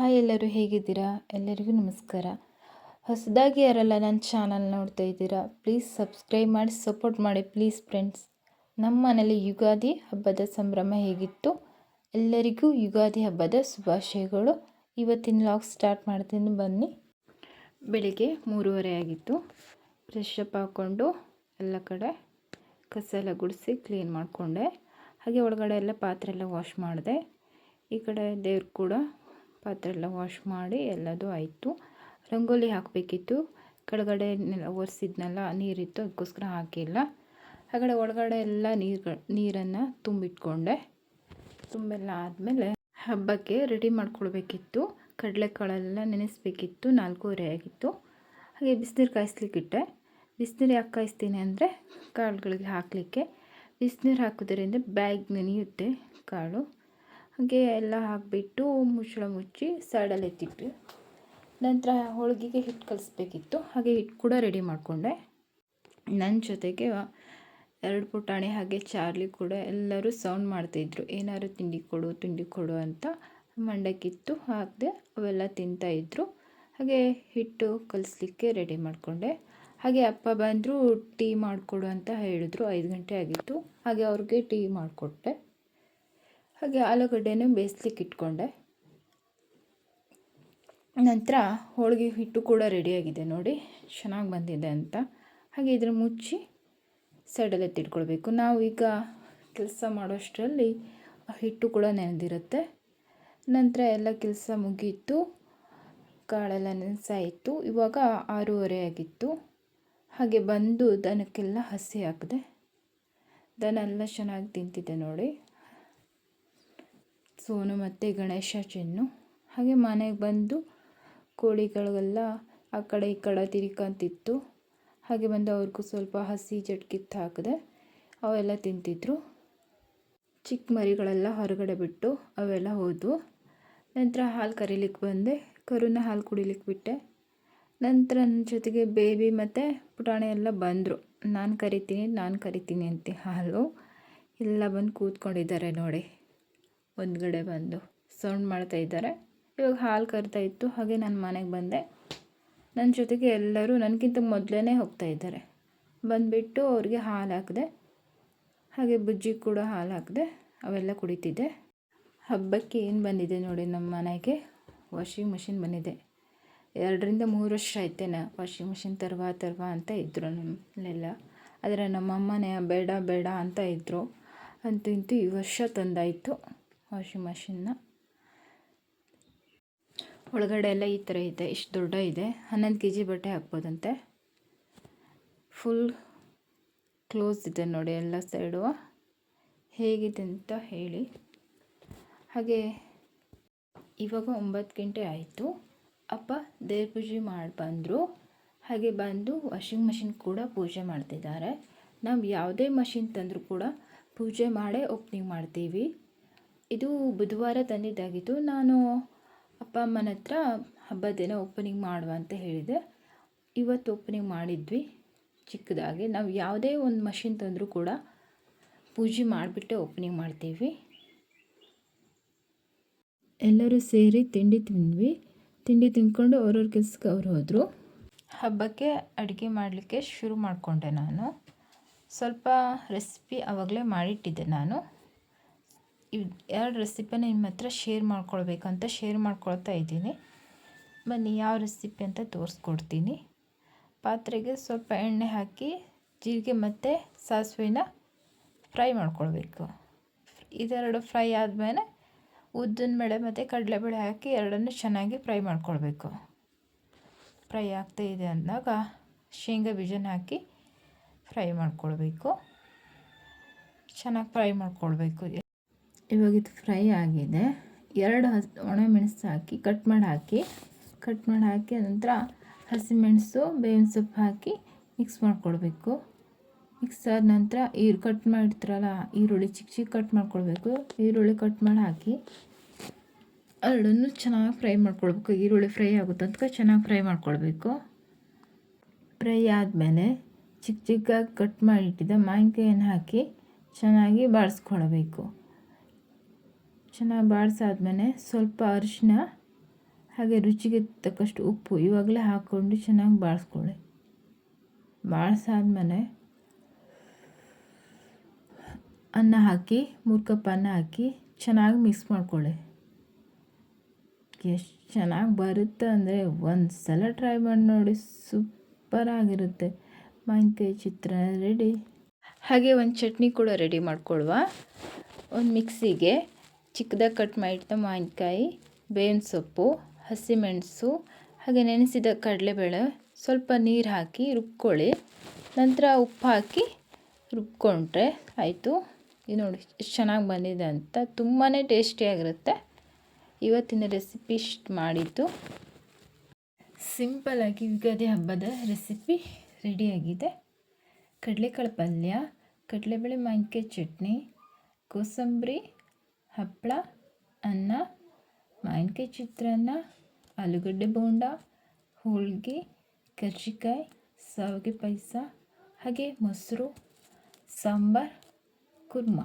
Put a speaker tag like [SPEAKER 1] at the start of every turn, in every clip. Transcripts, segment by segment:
[SPEAKER 1] Hi ಎಲ್ಲರೂ ಹೇಗಿದ್ದೀರಾ? ಎಲ್ಲರಿಗೂ ನಮಸ್ಕಾರ. ಹೊಸದಾಗಿ ಯಾರೆಲ್ಲ ನನ್ನ ಚಾನಲ್ ನೋಡ್ತಾ ಇದ್ದೀರಾ ಪ್ಲೀಸ್ ಸಬ್ಸ್ಕ್ರೈಬ್ ಮಾಡಿ ಸಪೋರ್ಟ್ ಮಾಡಿ ಪ್ಲೀಸ್ ಫ್ರೆಂಡ್ಸ್ ನಮ್ಮ ಮನೇಲಿ ಯುಗಾದಿ ಹಬ್ಬದ ಸಂಭ್ರಮ ಹೇಗಿತ್ತು? ಎಲ್ಲರಿಗೂ ಯುಗಾದಿ ಹಬ್ಬದ ಶುಭಾಶಯಗಳು. ಇವತ್ತಿನ ಲಾಗ್ ಸ್ಟಾರ್ಟ್ ಮಾಡ್ತೀನಿ, ಬನ್ನಿ. ಬೆಳಿಗ್ಗೆ ಮೂರುವರೆ ಆಗಿತ್ತು. ಫ್ರೆಶ್ ಅಪ್ ಹಾಕ್ಕೊಂಡು ಎಲ್ಲ ಕಡೆ ಕಸ ಎಲ್ಲ ಗುಡಿಸಿ ಕ್ಲೀನ್ ಮಾಡಿಕೊಂಡೆ. ಹಾಗೆ ಒಳಗಡೆ ಎಲ್ಲ ಪಾತ್ರೆ ಎಲ್ಲ ವಾಶ್ ಮಾಡಿದೆ. ಈ ಕಡೆ ದೇವ್ರು ಕೂಡ ಪಾತ್ರೆ ಎಲ್ಲ ವಾಶ್ ಮಾಡಿ ಎಲ್ಲದೂ ಆಯಿತು. ರಂಗೋಲಿ ಹಾಕಬೇಕಿತ್ತು. ಕೆಳಗಡೆ ಒರೆಸಿದ್ನಲ್ಲ ನೀರಿತ್ತು, ಅದಕ್ಕೋಸ್ಕರ ಹಾಕಿಲ್ಲ. ಹಾಗಡೆ ಒಳಗಡೆ ಎಲ್ಲ ನೀರು ನೀರನ್ನು ತುಂಬಿಟ್ಕೊಂಡೆ. ತುಂಬೆಲ್ಲ ಆದಮೇಲೆ ಹಬ್ಬಕ್ಕೆ ರೆಡಿ ಮಾಡ್ಕೊಳ್ಬೇಕಿತ್ತು. ಕಡಲೆಕಾಳೆಲ್ಲ ನೆನೆಸ್ಬೇಕಿತ್ತು, ನಾಲ್ಕೂವರೆ ಆಗಿತ್ತು. ಹಾಗೆ ಬಿಸಿನೀರು ಕಾಯಿಸ್ಲಿಕ್ಕಿಟ್ಟೆ. ಬಿಸಿನೀರು ಯಾಕೆ ಕಾಯಿಸ್ತೀನಿ ಅಂದರೆ, ಕಾಳುಗಳಿಗೆ ಹಾಕಲಿಕ್ಕೆ. ಬಿಸಿನೀರು ಹಾಕೋದ್ರಿಂದ ಬ್ಯಾಗ್ ನೆನೆಯುತ್ತೆ ಕಾಳು. ಹಾಗೆ ಎಲ್ಲ ಹಾಕಿಬಿಟ್ಟು ಮುಚ್ಚಳ ಮುಚ್ಚಿ ಸೈಡಲ್ಲಿ ಎತ್ತಿಟ್ಟು ನಂತರ ಹೋಳಿಗೆಗೆ ಹಿಟ್ಟು ಕಲಿಸ್ಬೇಕಿತ್ತು. ಹಾಗೆ ಹಿಟ್ಟು ಕೂಡ ರೆಡಿ ಮಾಡಿಕೊಂಡೆ. ನನ್ನ ಜೊತೆಗೆ ಎರಡು ಪುಟಾಣಿ ಹಾಗೆ ಚಾರ್ಲಿ ಕೂಡ ಎಲ್ಲರೂ ಸೌಂಡ್ ಮಾಡ್ತಾಯಿದ್ರು ಏನಾದ್ರು ತಿಂಡಿ ಕೊಡು ತಿಂಡಿ ಕೊಡು ಅಂತ ಮಂಡಕ್ಕಿತ್ತು. ಹಾಕಿದೆ ಅವೆಲ್ಲ ತಿಂತಾಯಿದ್ರು ಹಾಗೆ ಹಿಟ್ಟು ಕಲಿಸ್ಲಿಕ್ಕೆ ರೆಡಿ ಮಾಡಿಕೊಂಡೆ. ಹಾಗೆ ಅಪ್ಪ ಬಂದರು, ಟೀ ಮಾಡಿಕೊಡು ಅಂತ ಹೇಳಿದ್ರು. ಐದು ಗಂಟೆ ಆಗಿತ್ತು. ಹಾಗೆ ಅವ್ರಿಗೆ ಟೀ ಮಾಡಿಕೊಟ್ಟೆ. ಹಾಗೆ ಆಲೂಗಡ್ಡೆನೂ ಬೇಯಿಸ್ಲಿಕ್ಕೆ ಇಟ್ಕೊಂಡೆ. ನಂತರ ಹೋಳಿಗೆ ಹಿಟ್ಟು ಕೂಡ ರೆಡಿಯಾಗಿದೆ ನೋಡಿ, ಚೆನ್ನಾಗಿ ಬಂದಿದೆ ಅಂತ. ಹಾಗೆ ಇದ್ರ ಮುಚ್ಚಿ ಸೈಡಲ್ಲಿ ಎತ್ತಿಟ್ಕೊಳ್ಬೇಕು. ನಾವು ಈಗ ಕೆಲಸ ಮಾಡೋಷ್ಟರಲ್ಲಿ ಹಿಟ್ಟು ಕೂಡ ನೆನೆದಿರುತ್ತೆ. ನಂತರ ಎಲ್ಲ ಕೆಲಸ ಮುಗೀತು, ಕಾಳೆಲ್ಲ ನೆನೆಸಾಯಿತು ಇವಾಗ ಆರೂವರೆ ಆಗಿತ್ತು. ಹಾಗೆ ಬಂದು ದನಕ್ಕೆಲ್ಲ ಹಸಿ ಹಾಕಿದೆ, ದನ ಎಲ್ಲ ಚೆನ್ನಾಗಿ ತಿಂತಿದೆ ನೋಡಿ. ಸೋನು ಮತ್ತು ಗಣೇಶ ಚೆನ್ನು. ಹಾಗೆ ಮನೆಗೆ ಬಂದು ಕೋಳಿಗಳಿಗೆಲ್ಲ ಆ ಕಡೆ ಈ ಕಡೆ ತಿರ್ಕೊಂತಿತ್ತು. ಹಾಗೆ ಬಂದು ಅವ್ರಿಗೂ ಸ್ವಲ್ಪ ಹಸಿ ಜಟ್ಕಿತ್ತು ಹಾಕಿದೆ. ಅವೆಲ್ಲ ತಿಂತಿದ್ರು. ಚಿಕ್ಕ ಮರಿಗಳೆಲ್ಲ ಹೊರಗಡೆ ಬಿಟ್ಟು ಅವೆಲ್ಲ ಹೋದವು. ನಂತರ ಹಾಲು ಕರೀಲಿಕ್ಕೆ ಬಂದೆ. ಕರುನ ಹಾಲು ಕುಡಿಲಿಕ್ಕೆ ಬಿಟ್ಟೆ. ನಂತರ ನನ್ನ ಜೊತೆಗೆ ಬೇಬಿ ಮತ್ತು ಪುಟಾಣಿ ಎಲ್ಲ ಬಂದರು. ನಾನು ಕರಿತೀನಿ ನಾನು ಕರಿತೀನಿ ಅಂತ ಹಾಲು. ಎಲ್ಲ ಬಂದು ಕೂತ್ಕೊಂಡಿದ್ದಾರೆ ನೋಡಿ. ಒಂದುಗಡೆ ಬಂದು ಸೌಂಡ್ ಮಾಡ್ತಾ ಇದ್ದಾರೆ. ಇವಾಗ ಹಾಲು ಕರಿತಾ ಇತ್ತು. ಹಾಗೆ ನಾನು ಮನೆಗೆ ಬಂದೆ. ನನ್ನ ಜೊತೆಗೆ ಎಲ್ಲರೂ ನನಗಿಂತ ಮೊದಲೇ ಹೋಗ್ತಾ ಇದ್ದಾರೆ. ಬಂದುಬಿಟ್ಟು ಅವ್ರಿಗೆ ಹಾಲು ಹಾಕಿದೆ, ಹಾಗೆ ಬುಜ್ಜಿ ಕೂಡ ಹಾಲು ಹಾಕಿದೆ, ಅವೆಲ್ಲ ಕುಡಿತಿದ್ದೆ. ಹಬ್ಬಕ್ಕೆ ಏನು ಬಂದಿದೆ ನೋಡಿ ನಮ್ಮ ಮನೆಗೆ? ವಾಷಿಂಗ್ ಮಷಿನ್ ಬಂದಿದೆ. ಎರಡರಿಂದ ಮೂರು ವರ್ಷ ಆಯ್ತೇನೆ ವಾಷಿಂಗ್ ಮಿಷಿನ್ ತರುವ ತರುವ ಅಂತ ಇದ್ದರು ನಮ್ಮಲ್ಲೆಲ್ಲ ಆದರೆ ನಮ್ಮಮ್ಮನೇ ಬೇಡ ಬೇಡ ಅಂತ ಇದ್ದರು ಅಂತೂ ಇಂತೂ ಈ ವರ್ಷ ತಂದಾಯಿತು. ವಾಷಿಂಗ್ ಮಷಿನ್ನ. ಒಳಗಡೆ ಎಲ್ಲ ಈ ಥರ ಇದೆ, ಇಷ್ಟು ದೊಡ್ಡ ಇದೆ. ಹನ್ನೊಂದು ಕೆ ಜಿ ಬಟ್ಟೆ ಹಾಕ್ಬೋದಂತೆ. ಫುಲ್ ಕ್ಲೋಸ್ ಇದೆ ನೋಡಿ ಎಲ್ಲ ಸೈಡು ಹೇಗಿದೆ ಅಂತ ಹೇಳಿ. ಹಾಗೆ ಇವಾಗ ಒಂಬತ್ತು ಗಂಟೆ ಆಯಿತು. ಅಪ್ಪ ದೇವ್ರ ಪೂಜೆ ಮಾಡಿ ಬಂದರು. ಹಾಗೆ ಬಂದು ವಾಷಿಂಗ್ ಮಷಿನ್ ಕೂಡ ಪೂಜೆ ಮಾಡ್ತಿದ್ದಾರೆ. ನಾವು ಯಾವುದೇ ಮಷಿನ್ ತಂದರೂ ಕೂಡ ಪೂಜೆ ಮಾಡೇ ಓಪನಿಂಗ್ ಮಾಡ್ತೀವಿ. ಇದು ಬುಧವಾರ ತಂದಿದ್ದಾಗಿತ್ತು ನಾನು ಅಪ್ಪ ಅಮ್ಮನ ಹತ್ರ ಹಬ್ಬದ ದಿನ ಓಪನಿಂಗ್ ಮಾಡುವ ಅಂತ ಹೇಳಿದೆ. ಇವತ್ತು ಓಪನಿಂಗ್ ಮಾಡಿದ್ವಿ, ಚಿಕ್ಕದಾಗಿ. ನಾವು ಯಾವುದೇ ಒಂದು ಮಷಿನ್ ತಂದರೂ ಕೂಡ ಪೂಜೆ ಮಾಡಿಬಿಟ್ಟೆ ಓಪನಿಂಗ್ ಮಾಡ್ತೀವಿ. ಎಲ್ಲರೂ ಸೇರಿ ತಿಂಡಿ ತಿಂದ್ವಿ. ತಿಂಡಿ ತಿಂದ್ಕೊಂಡು ಅವ್ರವ್ರ ಕೆಲ್ಸಕ್ಕೆ ಅವ್ರು ಹೋದರು. ಹಬ್ಬಕ್ಕೆ ಅಡುಗೆ ಮಾಡಲಿಕ್ಕೆ ಶುರು ಮಾಡಿಕೊಂಡೆ ನಾನು. ಸ್ವಲ್ಪ ರೆಸಿಪಿ ಆವಾಗಲೇ ಮಾಡಿಟ್ಟಿದ್ದೆ ನಾನು. ಇವು ಎರಡು ರೆಸಿಪಿನ ನಿಮ್ಮ ಹತ್ರ ಶೇರ್ ಮಾಡ್ಕೊಳ್ಬೇಕಂತ ಶೇರ್ ಮಾಡ್ಕೊಳ್ತಾ ಇದ್ದೀನಿ. ಬನ್ನಿ, ಯಾವ ರೆಸಿಪಿ ಅಂತ ತೋರಿಸ್ಕೊಡ್ತೀನಿ. ಪಾತ್ರೆಗೆ ಸ್ವಲ್ಪ ಎಣ್ಣೆ ಹಾಕಿ, ಜೀರಿಗೆ ಮತ್ತು ಸಾಸಿವೆನ ಫ್ರೈ ಮಾಡ್ಕೊಳ್ಬೇಕು. ಇದೆರಡು ಫ್ರೈ ಆದಮೇಲೆ ಉದ್ದಿನ ಬೇಳೆ ಮತ್ತು ಕಡಲೆಬೇಳೆ ಹಾಕಿ ಎರಡನ್ನೂ ಚೆನ್ನಾಗಿ ಫ್ರೈ ಮಾಡ್ಕೊಳ್ಬೇಕು. ಫ್ರೈ ಆಗ್ತಾ ಇದೆ ಅಂದಾಗ ಶೇಂಗಾ ಬೀಜನ ಹಾಕಿ ಫ್ರೈ ಮಾಡ್ಕೊಳ್ಬೇಕು. ಚೆನ್ನಾಗಿ ಫ್ರೈ ಮಾಡ್ಕೊಳ್ಬೇಕು. ಇವಾಗ ಇದು ಫ್ರೈ ಆಗಿದೆ. ಎರಡು ಹಸಿ, ಒಣಮೆಣಸು ಹಾಕಿ ಕಟ್ ಮಾಡಿ ಹಾಕಿ, ಕಟ್ ಮಾಡಿ ಹಾಕಿ ನಂತರ ಹಸಿಮೆಣಸು, ಬೇವಿನ ಸೊಪ್ಪು ಹಾಕಿ ಮಿಕ್ಸ್ ಮಾಡಿಕೊಡ್ಬೇಕು. ಮಿಕ್ಸ್ ಆದ ನಂತರ ಈರು ಕಟ್ ಮಾಡಿರ್ತೀರಲ್ಲ, ಈರುಳ್ಳಿ ಚಿಕ್ಕ ಚಿಕ್ಕ ಕಟ್ ಮಾಡ್ಕೊಳ್ಬೇಕು ಈರುಳ್ಳಿ ಕಟ್ ಮಾಡಿ ಹಾಕಿ ಅರಳನ್ನು ಚೆನ್ನಾಗಿ ಫ್ರೈ ಮಾಡ್ಕೊಳ್ಬೇಕು ಈರುಳ್ಳಿ ಫ್ರೈ ಆಗುತ್ತೆ ಅಂತ ಚೆನ್ನಾಗಿ ಫ್ರೈ ಮಾಡ್ಕೊಳ್ಬೇಕು ಫ್ರೈ ಆದಮೇಲೆ ಚಿಕ್ಕ ಚಿಕ್ಕಾಗಿ ಕಟ್ ಮಾಡಿಟ್ಟಿದ್ದ ಮಾವಿನಕಾಯನ್ನು ಹಾಕಿ ಚೆನ್ನಾಗಿ ಬಾಡಿಸ್ಕೊಳ್ಬೇಕು ಚೆನ್ನಾಗಿ ಬಾಡಿಸಾದ್ಮೇಲೆ ಸ್ವಲ್ಪ ಅರಿಶಿನ ಹಾಗೆ ರುಚಿಗೆ ತಕ್ಕಷ್ಟು ಉಪ್ಪು ಇವಾಗಲೇ ಹಾಕ್ಕೊಂಡು ಚೆನ್ನಾಗಿ ಬಾಳಿಸ್ಕೊಳ್ಳಿ ಬಾಳಿಸಾದ್ಮೇಲೆ ಅನ್ನ ಹಾಕಿ, ಮೂರು ಕಪ್ ಅನ್ನ ಹಾಕಿ ಚೆನ್ನಾಗಿ ಮಿಕ್ಸ್ ಮಾಡ್ಕೊಳ್ಳಿ. ಎಷ್ಟು ಚೆನ್ನಾಗಿ ಬರುತ್ತೆ ಅಂದರೆ ಒಂದು ಸಲ ಟ್ರೈ ಮಾಡಿ ನೋಡಿ ಸೂಪರಾಗಿರುತ್ತೆ ಮಾವಿನಕಾಯಿ ಚಿತ್ರಾನ್ನ ರೆಡಿ ಹಾಗೆ ಒಂದು ಚಟ್ನಿ ಕೂಡ ರೆಡಿ ಮಾಡ್ಕೊಳ್ವಾ. ಒಂದು ಮಿಕ್ಸಿಗೆ ಚಿಕ್ಕದಾಗಿ ಕಟ್ ಮಾಡಿಟ್ಟ ಮಾವಿನಕಾಯಿ, ಬೇವಿನ ಸೊಪ್ಪು, ಹಸಿಮೆಣಸು, ಹಾಗೆ ನೆನೆಸಿದ ಕಡಲೆಬೇಳೆ, ಸ್ವಲ್ಪ ನೀರು ಹಾಕಿ ರುಬ್ಕೊಳ್ಳಿ. ನಂತರ ಉಪ್ಪು ಹಾಕಿ ರುಬ್ಕೊಂಡ್ರೆ ಆಯಿತು. ಇದು ನೋಡಿ ಎಷ್ಟು ಚೆನ್ನಾಗಿ ಬಂದಿದೆ ಅಂತ. ತುಂಬಾ ಟೇಸ್ಟಿಯಾಗಿರುತ್ತೆ ಇವತ್ತಿನ ರೆಸಿಪಿ ಇಷ್ಟು ಮಾಡಿದ್ದು. ಸಿಂಪಲ್ಲಾಗಿ ಯುಗಾದಿ ಹಬ್ಬದ ರೆಸಿಪಿ ರೆಡಿಯಾಗಿದೆ ಕಡಲೆಕಾಳು ಪಲ್ಯ, ಕಡಲೆಬೇಳೆ ಮಾವಿನಕಾಯಿ ಚಟ್ನಿ, ಕೋಸಂಬರಿ ಹಪ್ಪಳ ಅನ್ನ, ಮಾವಿನಕಾಯಿ ಚಿತ್ರಾನ್ನ, ಆಲೂಗಡ್ಡೆ ಬೋಂಡ, ಹೋಳಿಗೆ, ಕರ್ಜಿಕಾಯಿ, ಸಾವಿಗೆ ಪಾಯಸ, ಹಾಗೆ ಮೊಸರು, ಸಾಂಬಾರ್, ಕುರ್ಮ.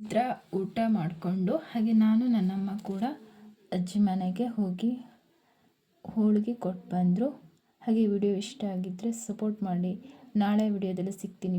[SPEAKER 1] ಇದ್ರ ಊಟ ಮಾಡಿಕೊಂಡು ಹಾಗೆ ನಾನು ನನ್ನಮ್ಮ ಕೂಡ ಅಜ್ಜಿ ಮನೆಗೆ ಹೋಗಿ ಹೋಳಿಗೆ ಕೊಟ್ಟು ಬಂದರು. ಹಾಗೆ ವಿಡಿಯೋ ಇಷ್ಟ ಆಗಿದ್ದರೆ ಸಪೋರ್ಟ್ ಮಾಡಿ. ನಾಳೆ ವಿಡಿಯೋದಲ್ಲಿ ಸಿಗ್ತೀನಿ.